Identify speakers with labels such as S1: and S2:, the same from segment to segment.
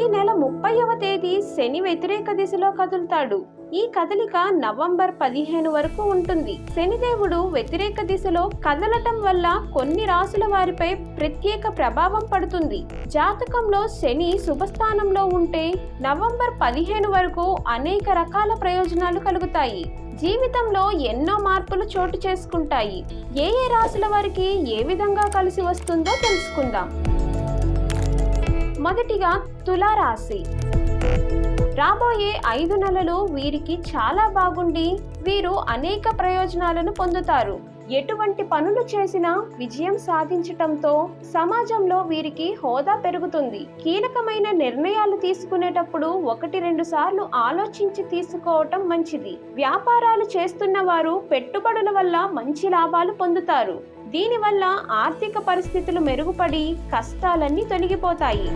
S1: ఈ నెల ముప్పైవ తేదీ శని వ్యతిరేక దిశలో కదులుతాడు. ఈ కదలిక నవంబర్ పదిహేను వరకు ఉంటుంది. శనిదేవుడు వ్యతిరేక దిశలో కదలటం వల్ల కొన్ని రాసుల వారిపై ప్రత్యేక ప్రభావం పడుతుంది. జాతకంలో శని శుభస్థానంలో ఉంటే నవంబర్ పదిహేను వరకు అనేక రకాల ప్రయోజనాలు కలుగుతాయి. జీవితంలో ఎన్నో మార్పులు చోటు చేసుకుంటాయి. ఏ ఏ రాసుల వారికి ఏ విధంగా కలిసి వస్తుందో తెలుసుకుందాం. మొదటిగా తులారాశి. రాబోయే ఐదు నెలలు వీరికి చాలా బాగుండి వీరు అనేక ప్రయోజనాలను పొందుతారు. ఎటువంటి పనులు చేసినా విజయం సాధించటంతో సమాజంలో వీరికి హోదా పెరుగుతుంది. కీలకమైన నిర్ణయాలు తీసుకునేటప్పుడు ఒకటి రెండు సార్లు ఆలోచించి తీసుకోవటం మంచిది. వ్యాపారాలు చేస్తున్న వారు పెట్టుబడుల వల్ల మంచి లాభాలు పొందుతారు. దీనివల్ల ఆర్థిక పరిస్థితులు మెరుగుపడి కష్టాలన్నీ తొలగిపోతాయి.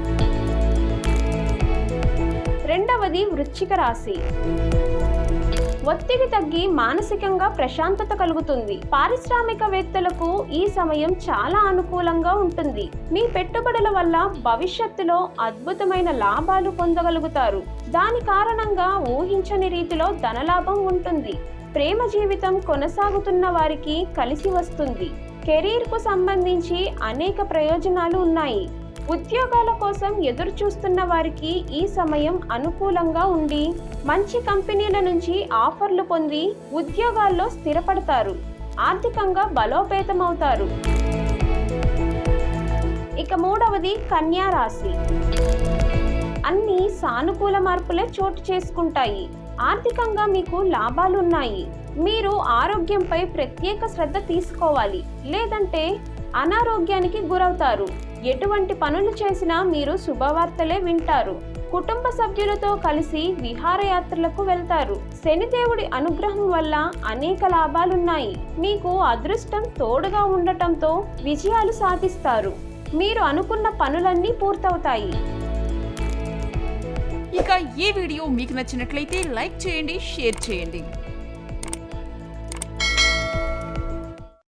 S1: రెండవది వృశ్చిక రాశి. ఒత్తిడి తగ్గి మానసికంగా ప్రశాంతత కలుగుతుంది. పారిశ్రామికవేత్తలకు ఈ సమయం చాలా అనుకూలంగా ఉంటుంది. మీ పెట్టుబడుల వల్ల భవిష్యత్తులో అద్భుతమైన లాభాలు పొందగలుగుతారు. దాని కారణంగా ఊహించని రీతిలో ధనలాభం ఉంటుంది. ప్రేమ జీవితం కొనసాగుతున్న వారికి కలిసి వస్తుంది. కెరీర్కు సంబంధించి అనేక ప్రయోజనాలు ఉన్నాయి. ఉద్యోగాల కోసం ఎదురు చూస్తున్న వారికి ఈ సమయం అనుకూలంగా ఉండి మంచి కంపెనీల నుంచి ఆఫర్లు పొంది ఉద్యోగాల్లో స్థిరపడతారు. ఆర్థికంగా బలోపేతమవుతారు. ఇక మూడవది కన్యా రాశి. అన్ని సానుకూల మార్పులే చోటు చేసుకుంటాయి. ఆర్థికంగా మీకు లాభాలు ఉన్నాయి మీరు ఆరోగ్యంపై ప్రత్యేక శ్రద్ధ తీసుకోవాలి. లేదంటే అనారోగ్యానికి గురవుతారు. ఎటువంటి పనులు చేసినా మీరు శుభవార్తలే వింటారు. కుటుంబ సభ్యులతో కలిసి విహారయాత్రలకు వెళ్తారు. శనిదేవుడి అనుగ్రహం వల్ల అనేక లాభాలున్నాయి. మీకు అదృష్టం తోడుగా ఉండటంతో విజయాలు సాధిస్తారు. మీరు అనుకున్న పనులన్నీ పూర్తవుతాయి.
S2: ఇక ఈ వీడియో మీకు నచ్చినట్లయితే లైక్ చేయండి షేర్ చేయండి.